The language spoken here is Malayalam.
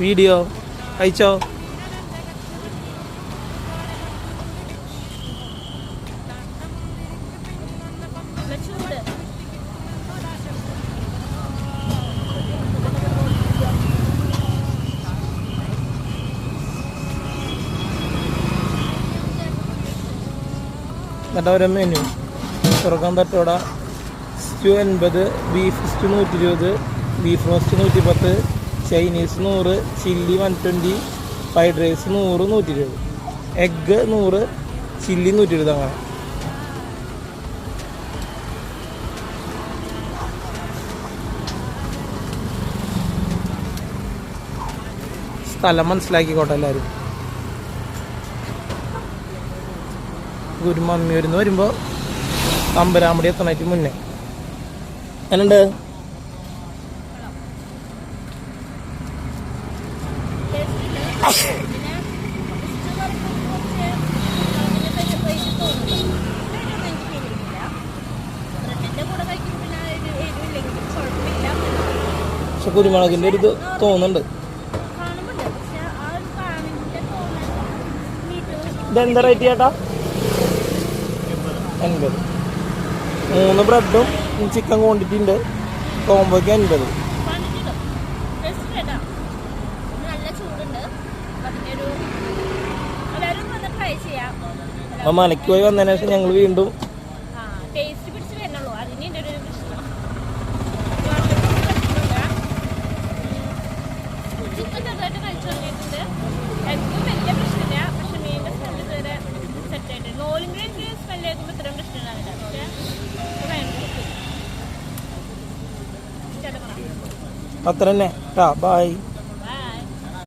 വീഡിയോ അയച്ചോ ഒരു മെനു തുറക്കാൻ തട്ടോട സ്റ്റു എൺപത് ബീഫ് സ്റ്റു നൂറ്റി ഇരുപത് ബീഫ് റോസ്റ്റ് നൂറ്റി പത്ത് ചൈനീസ് നൂറ് chilli one twenty fried rice നൂറ് നൂറ്റി ഇരുപത് എഗ്ഗ് നൂറ് ചില്ലി നൂറ്റി ഇരുപത് അങ്ങനെ. സ്ഥലം മനസ്സിലാക്കിക്കോട്ടെ എല്ലാവരും. ഒരു മമ്മി വരുമ്പോൾ തമ്പരാമടി എത്തണേറ്റ് മുന്നേ. എന്നുണ്ട് പക്ഷെ കുരുമുളകിന്റെ ഒരു ഇത് തോന്നുന്നുണ്ട്. ഇതെന്താ റേറ്റ് ചേട്ടാ എൺപത്. മൂന്ന് ബ്രെഡും ചിക്കൻ ക്വാണ്ടിറ്റി ഉണ്ട്. കോമ്പോയ്ക്ക് എൺപത്. ട്രൈ ചെയ്യാം. അപ്പം മലയ്ക്ക് പോയി വന്നതിന് ശേഷം ഞങ്ങൾ വീണ്ടും ടേസ്റ്റ് പിടിച്ച് വരുന്നുള്ളൂ. അതിന് എന്റെ ഒരു പ്രശ്നം ചിക്കൻ ചെറുതായിട്ട് കഴിച്ചു തുടങ്ങിയിട്ടുണ്ട്. എനിക്ക് വലിയ പ്രശ്നമില്ല. പക്ഷെ മീനിന്റെ സ്മെല്ല് ഇതുവരെ സെറ്റ് ആയിട്ട് നോലിന്റെ എനിക്ക് സ്മെല്ല് കേൾക്കുമ്പോൾ ഇത്രയും പ്രശ്നമുണ്ടാവില്ല പക്ഷേ ഇത് ഭയങ്കര ഇഷ്ടം. അത്ര തന്നെ ടാ ബായ്